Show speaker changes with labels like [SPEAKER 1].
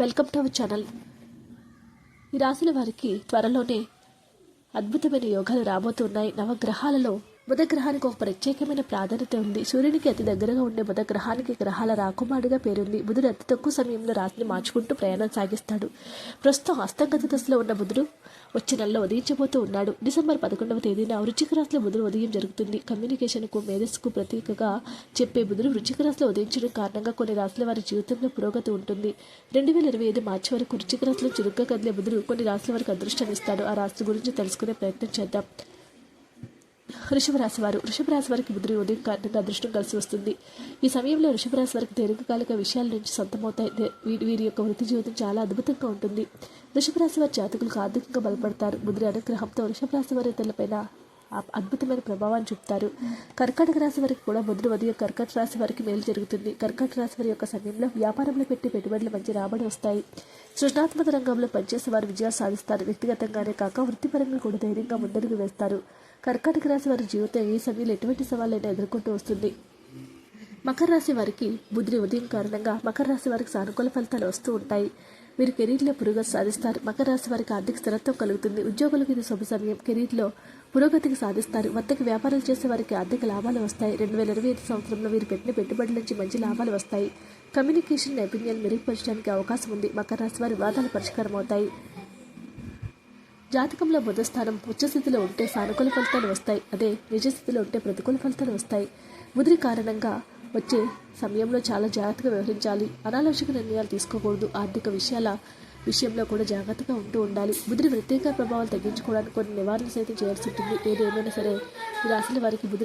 [SPEAKER 1] Welcome to our channel. ఈ రాశుల వారికి త్వరలోనే అద్భుతమైన యోగాలు రాబోతున్నాయి. నవగ్రహాలలో బుధగ్రహానికి ఒక ప్రత్యేకమైన ప్రాధాన్యత ఉంది. సూర్యునికి అతి దగ్గరగా ఉండే బుధగ్రహానికి గ్రహాల రాకుమారుడిగా పేరుంది. బుధుడు అతి తక్కువ సమయంలో రాశిని మార్చుకుంటూ ప్రయాణం సాగిస్తాడు. ప్రస్తుతం హస్తంగత దశలో ఉన్న బుధుడు వచ్చే నెలలో ఉదయించబోతూ ఉన్నాడు. డిసెంబర్ పదకొండవ తేదీన వృచ్చిక రాశిలో బుధుడు ఉదయం జరుగుతుంది. కమ్యూనికేషన్కు మేధస్సుకు ప్రతీకగా చెప్పే బుధుడు వృచ్చిక రాశిలో ఉదయించడం కారణంగా కొన్ని రాశుల వారి జీవితంలో పురోగతి ఉంటుంది. రెండు వేల ఇరవై ఐదు మార్చి వరకు వృచ్చిక రాశిలో చురుగ్గా కదిలే బుధుడు కొన్ని రాశుల వారికి అదృష్టాన్ని ఇస్తాడు. ఆ రాశి గురించి తెలుసుకునే ప్రయత్నం చేద్దాం. వృషభ వారు వృషభ వారికి బుధుడి ఉదయం కారణంగా అదృష్టం కలిసి వస్తుంది. ఈ సమయంలో వృషభ వారికి దీర్ఘకాలిక విషయాల నుంచి సొంతమవుతాయి. వీరి వీరి యొక్క వృత్తి జీవితం చాలా అద్భుతంగా ఉంటుంది. వృషభ వారి జాతకులకు ఆర్థికంగా బలపడతారు. బుధుడి అనుగ్రహంతో వృషభ వారి తలపైన అద్భుతమైన ప్రభావాన్ని చూపుతారు. కర్కాటక రాశి వారికి కూడా బుధుడు ఉదయం కర్కాటక రాశి వారికి మేలు జరుగుతుంది. కర్కాటక రాశి వారి యొక్క సమయంలో వ్యాపారంలో పెట్టి పెట్టుబడులు మంచి రాబడి వస్తాయి. సృజనాత్మక రంగంలో పనిచేసే వారు విజయాలు సాధిస్తారు. వ్యక్తిగతంగానే కాక వృత్తిపరంగా కూడా ధైర్యంగా ముందడుగు వేస్తారు. కర్కాటక రాశి వారి జీవితం ఈ సమయంలో ఎటువంటి సవాళ్ళైనా ఎదుర్కొంటూ వస్తుంది. మకర రాశి వారికి బుద్ధి ఉదయం కారణంగా మకర రాశి వారికి సానుకూల ఫలితాలు వస్తూ ఉంటాయి. వీరు కెరీర్లో పురోగతి సాధిస్తారు. మకర రాశి వారికి ఆర్థిక స్థిరత్వం కలుగుతుంది. ఉద్యోగులకు ఇది శుభ సమయం. కెరీర్లో పురోగతికి సాధిస్తారు. వర్తక వ్యాపారాలు చేసే వారికి ఆర్థిక లాభాలు వస్తాయి. రెండు వేల ఇరవై ఐదు సంవత్సరంలో వీరు పెట్టిన పెట్టుబడుల నుంచి మంచి లాభాలు వస్తాయి. కమ్యూనికేషన్ నైపుణ్యాలు మెరుగుపరచడానికి అవకాశం ఉంది. మకర రాశి వారి వాదాలు పరిష్కారం అవుతాయి జాతకంలో బుధ స్థానం ఉచ్చస్థితిలో ఉంటే సానుకూల ఫలితాలు వస్తాయి. అదే నిజస్థితిలో ఉంటే ప్రతికూల ఫలితాలు వస్తాయి. ముదిరి కారణంగా వచ్చే సమయంలో చాలా జాగ్రత్తగా వ్యవహరించాలి. అనాలోచక నిర్ణయాలు తీసుకోకూడదు. ఆర్థిక విషయాల విషయంలో కూడా జాగ్రత్తగా ఉంటూ ఉండాలి. బుధుడి ప్రత్యేక ప్రభావాలు తగ్గించుకోవడానికి కొన్ని నివారణ సైతం చేయాల్సి ఉంటుంది. ఏదేమైనా సరే ఈ రాశుల వారికి బుధుడు